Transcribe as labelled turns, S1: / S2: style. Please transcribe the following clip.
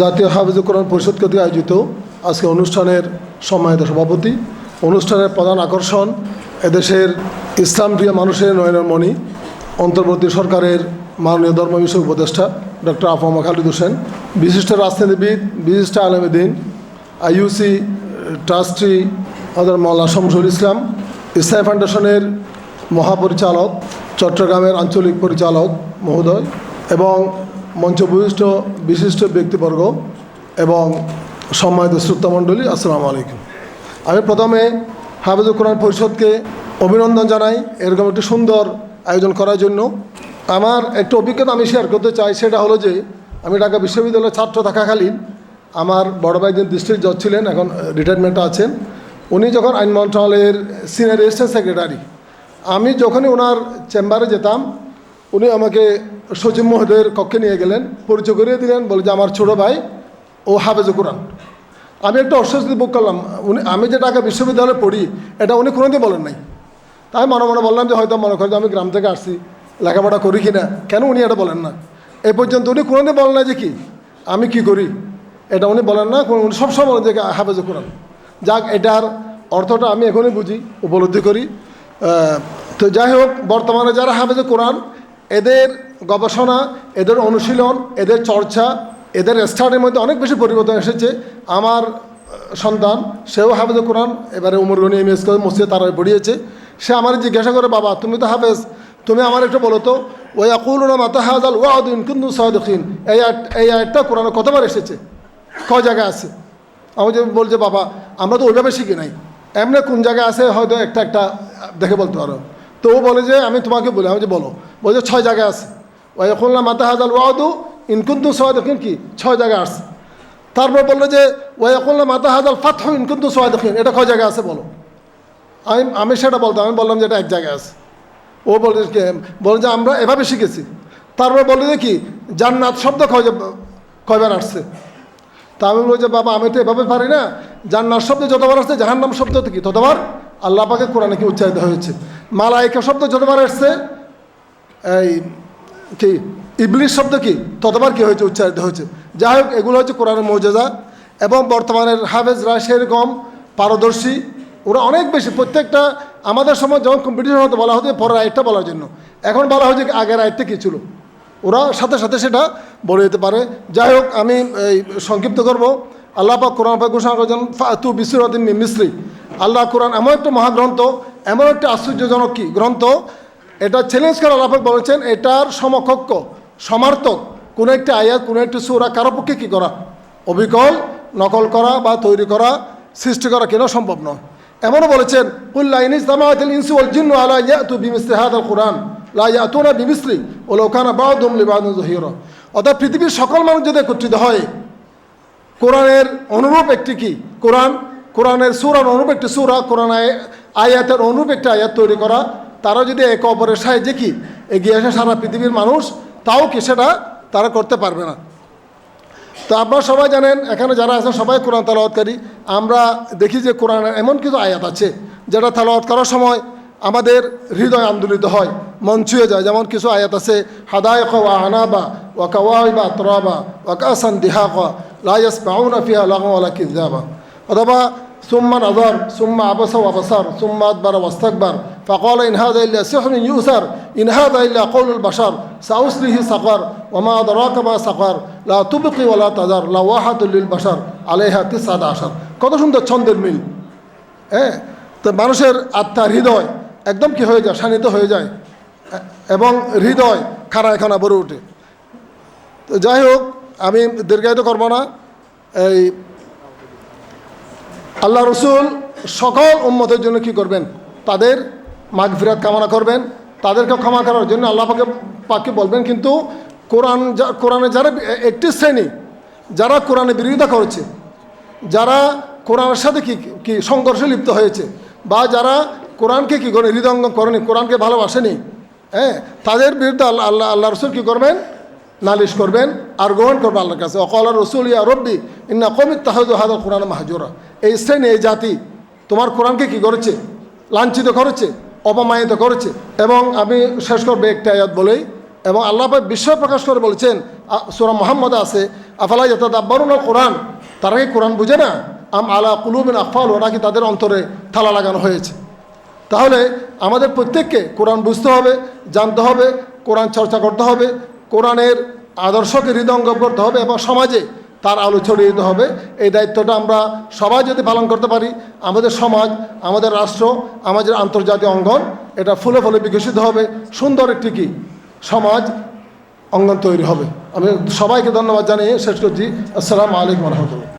S1: জাতীয় হাফিজুল কোরআন পরিষদ কর্তৃক আয়োজিত আজকে অনুষ্ঠানের সম্মানিত সভাপতি, অনুষ্ঠানের প্রধান আকর্ষণ এদেশের ইসলাম প্রিয় মানুষের নয়নের মণি, অন্তর্বর্তী সরকারের মাননীয় ধর্ম বিষয়ক উপদেষ্টা ডক্টর আফামা খালিদ হোসেন, বিশিষ্ট রাজনীতিবিদ, বিশিষ্ট আলমদিন আইইউসি ট্রাস্টি হজর মৌলানা শামসুল ইসলাম ইসলাম ফাউন্ডেশনের মহাপরিচালক, চট্টগ্রামের আঞ্চলিক পরিচালক মহোদয় এবং মঞ্চভূষ্ট বিশিষ্ট ব্যক্তিবর্গ এবং সম্মানিত শ্রোতামণ্ডলী আসসালামু আলাইকুম। আমি প্রথমে হাফিজুল কোরআন পরিষদকে অভিনন্দন জানাই এরকম একটি সুন্দর আয়োজন করার জন্য। আমার একটা অভিজ্ঞতা আমি শেয়ার করতে চাই, সেটা হলো যে আমি ঢাকা বিশ্ববিদ্যালয়ের ছাত্র থাকাকালীন আমার বড় ভাই যিনি ডিস্ট্রিক্ট জজ ছিলেন, এখন রিটায়ারমেন্টে আছেন, উনি যখন আইন মন্ত্রণালয়ের সিনিয়র রেজিস্ট্যান্ট সেক্রেটারি আমি যখনই ওনার চেম্বারে যেতাম উনি আমাকে সচিব মহোদয়ের কক্ষে নিয়ে গেলেন, পরিচয় করিয়ে দিলেন, বলে যে আমার ছোটো ভাই ও হাফেজ কোরআন। আমি একটা অস্বস্তি বুক করলাম, উনি, আমি যে ঢাকা বিশ্ববিদ্যালয়ে পড়ি, এটা উনি কোনোদিন বলেন নাই। তাই মনে মনে বললাম যে হয়তো মনে করেন যে আমি গ্রাম থেকে আসছি, লেখাপড়া করি কি না, কেন উনি এটা বলেন না? এ পর্যন্ত উনি কোনোদিন বলেন না যে কি, আমি কি করি? এটা উনি বলেন না উনি সবসময় বলেন যে হাফেজে কোরআন। যাক, এটার অর্থটা আমি এখনই বুঝি, উপলব্ধি করি। তো যাই হোক, বর্তমানে যারা হাফেজ কোরআন এদের গবেষণা, এদের অনুশীলন, এদের চর্চা, এদের স্টার্টের মধ্যে অনেক বেশি পরিবর্তন এসেছে। আমার সন্তান, সেও হাফেজ কোরআন, এবারে উমরগনি এম এস মসজিদে তারা পড়িয়েছে। সে আমার জিজ্ঞাসা করে, বাবা, তুমি তো হাফেজ, তুমি আমার একটু বলো তো ওই আকুলনা মাতা হাজাল ওয়াদিন কিন্তু সাদিন এই এই আয়টা কোরআনে কতবার এসেছে? ক জায়গায় আছে? আমি যে বলছে, বাবা, আমরা তো ওইভাবে শিখি নাই। এমনি কোন জায়গায় আছে, হয়তো একটা একটা, দেখে বলতে পারো। তো ও বলে যে, আমি তোমাকে বলি, আমি যে বলো। বলছে, ছয় জায়গায় আছে। ওই এখন মাতা হাজাল ওয়াদু ইনকুন্তু সয় দেখুন কি? ছয় জায়গায় আসছে। তারপর বলল যে ওই এখন মাতা হাজাল ফাত ইনকুন্তু সয় দেখুন এটা কয় জায়গায় আছে বলো? আমি আমি সেটা বলতাম, আমি বললাম যে, এটা এক জায়গায় আছে। ও বলে যে বলে যে, আমরা এভাবে শিখেছি। তারপর বলে যে, কি? জান্নাত শব্দ কয় কয়বার আসছে। তা আমি বলছি বাবা, আমি তো এভাবে পারি না। জান্নার শব্দ যতবার আসছে, জাহান্নাম শব্দ কি ততবার আল্লাহ পাকে কোরআনে কি উচ্চারিত হয়েছে। মালাইকা শব্দ যতবার আসছে, এই কি ইবলিশ শব্দ কি? ততবার কি হয়েছে, উচ্চারিত হয়েছে। যাই হোক, এগুলো হচ্ছে কোরআনের মৌজাদা এবং বর্তমানের হাফেজরা সেরকম পারদর্শী। ওরা অনেক বেশি, প্রত্যেকটা আমাদের সময় যখন কম্পিটিশন হতো, বলা হতো পরের আয়টা বলার জন্য। এখন বলা হয়েছে আগের আয়টা কী ছিল? ওরা সাথে সাথে সেটা বলে যেতে পারে। যাই হোক, আমি এই সংক্ষিপ্ত করব। আল্লাহ পাক কোরআন পাক ঘোষণা করেছেন, ফাতু বিসুরাদিন মিস্ত্রি আল্লাহ কোরআন এমন একটা মহাগ্রন্থ এমন একটা আশ্চর্যজনক কি গ্রন্থ? এটা চ্যালেঞ্জ করে আল্লাহ পাক বলেছেন, এটার সমকক্ষ, সমার্থক, কোনো একটা আয়াত, কোনো একটা সুরা কারও পক্ষে কী করা? অবিকল, নকল করা বা তৈরি করা, সৃষ্টি করা কেন সম্ভব নয়? এমনও বলেছেন কোরআন অর্থাৎ পৃথিবীর সকল মানুষ যদি একত্রিত হয়, কোরআনের অনুরূপ একটি কি? কোরআন, কোরআনের সুরার অনুরূপ একটি সুরা, কোরআন আয়াতের অনুরূপ একটা আয়াত তৈরি করা। তারা যদি একে অপরের সাহায্যে কি এগিয়ে আসে সারা পৃথিবীর মানুষ, তাও কি সেটা তারা করতে পারবে না। তো আপনারা সবাই জানেন, এখানে যারা আছেন সবাই কোরআন তালাওয়াতকারী। আমরা দেখি যে কোরআনের এমন কিছু আয়াত আছে, যেটা তালাওয়াত করার সময় আমাদের হৃদয় আন্দোলিত হয়, মন ছুঁয়ে যায়। যেমন কিছু আয়াত আছে হাদায় ওয়া হানাবা ওয়া কাওয়াইবা তরাবা ওয়া কাসান দিহাকা লাইয়াস পাউনা ফিহা লাগওয়ালা কিজাবা অথবা সুম্মা নজর সুম্মা আবসা ওয়াবসার সুম্মা আদবার ওয়াস্তাকবার فقال إن هذا إلا سحر يؤثر إن هذا إلا قول البشر سأصله سقر وما أدراك ما سقر لا تبقي ولا تذر لواحة للبشر عليها تسعة عشر কত সুন্দর ছন্দের মিল হ্যাঁ তো মানুষের আত্মার হৃদয় একদম কি হয়ে যায় শানিত হয়ে যায় এ- এবং হৃদয় খানা খানা ভরে ওঠে তো যাই হোক আমি দীর্ঘায়িত করবো না এই আল্লাহ রসুল সকল উম্মতের জন্য কি করবেন? তাদের মাগফিরাত কামনা করবেন, তাদেরকে ক্ষমা করার জন্য আল্লাহ পাকে পাকে বলবেন, কিন্তু কোরআন যা- কোরআনে যারা একটি শ্রেণি, যারা কোরআনে বিরোধিতা করেছে, যারা কোরআনের সাথে কি কি সংঘর্ষে লিপ্ত হয়েছে, বা যারা কোরআনকে কি করে হৃদয়ঙ্গম করেনি, কোরআনকে ভালোবাসেনি হ্যাঁ তাদের বিরুদ্ধে আল্লাহ আল্লাহ রসুল কী করবেন? নালিশ করবেন আর গ্রহণ করবেন আল্লাহর কাছে। অকল রসুল, ইয়া রব্বি, ইন্না কমিত তাহাদ হাদা কোরআন মাহাজুরা। এই শ্রেণি, এই জাতি তোমার কোরআনকে কি করেছে? লাঞ্ছিত করেছে? অপমানিত করেছে? এবং আমি শেষ করব একটা আয়াত বলেই। এবং আল্লাহ বিস্ময় প্রকাশ করে বলেছেন সুরা মোহাম্মদ আছে, আফালা যাতে আব্বারুন কোরআন? তারা কি কোরআন বুঝে না? আম আলা কুলুবিন আফাল ওরা কি তাদের অন্তরে থালা লাগানো হয়েছে? তাহলে আমাদের প্রত্যেককে কোরআন বুঝতে হবে, জানতে হবে, কোরআন চর্চা করতে হবে, কোরআনের আদর্শকে হৃদয়ঙ্গ করতে হবে এবং সমাজে তার আলো ছড়িয়ে দিতে হবে। এই দায়িত্বটা আমরা সবাই যদি পালন করতে পারি, আমাদের সমাজ, আমাদের রাষ্ট্র, আমাদের আন্তর্জাতিক অঙ্গন, এটা ফুলে ফুলে বিকশিত হবে। সুন্দর একটি কি? সমাজ অঙ্গন তৈরি হবে। আমি সবাইকে ধন্যবাদ জানিয়ে শেষ করছি। আসসালামু আলাইকুম রহমতুল্লাহ।